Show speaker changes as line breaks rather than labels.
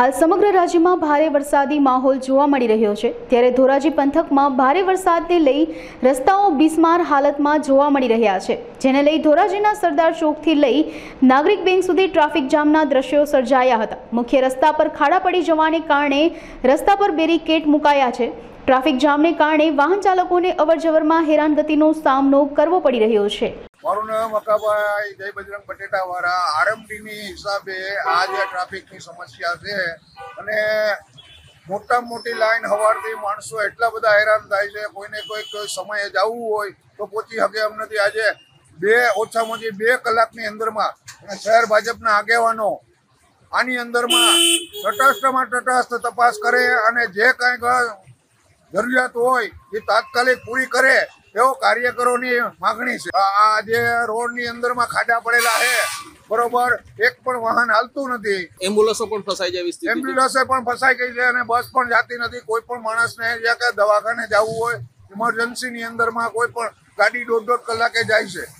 હાલ સમગ્ર રાજ્યમાં ભારે વરસાદી માહોલ જોવા મળી રહ્યો છે. ત્યારે ધોરાજી પંથકમાં ભારે વરસાદને લઈ રસ્તાઓ બિસ્માર હાલતમાં જોવા મળી રહ્યા છે. જેને લઈ ધોરાજીના સરદાર ચોકથી લઈ નાગરિક બેંક સુધી ટ્રાફિક જામના દ્રશ્યો સર્જાયા હતા. મુખ્ય રસ્તા પર ખાડા પડી જવાને કારણે રસ્તા પર બેરીકેડ મુકાયા છે. ટ્રાફિક જામને કારણે વાહન ચાલકોને અવરજવરમાં હેરાનગતિનો સામનો કરવો પડી રહ્યો છે.
મારું નામ અકાભાઈ જય બજરંગ બટેટા વાળા આરએમડી હિસાબે આ જે ટ્રાફિકની સમસ્યા છે અને મોટા મોટી લાઈન હવારથી માણસો એટલા બધા હેરાન થાય છે, કોઈને કોઈક સમયે જવું હોય તો પહોંચી શકે એમ નથી. આજે બે ઓછામાં ઓછી બે કલાકની અંદરમાં શહેર ભાજપના આગેવાનો આની અંદરમાં તટસ્થમાં તટસ્થ તપાસ કરે અને જે કાંઈ જરૂરિયાત હોય એ તાત્કાલિક પૂરી કરે એવો કાર્યકરોની માગણી છે. આ- જે રોડની અંદરમાં ખાડા પડેલા છે બરોબર એક પણ વાહન હાલતું નથી.
એમ્બ્યુલન્સો પણ ફસાઈ જાય સ્થિતિ છે.
એમ્બ્યુલન્સે પણ ફસાઈ ગઈ છે અને બસ પણ જાતી નથી. કોઈ પણ માણસને જ્યાં કે દવાખાને જવું હોય ઇમરજન્સીની અંદરમાં કોઈ પણ ગાડી દોઢ દોઢ કલાકે જાય છે.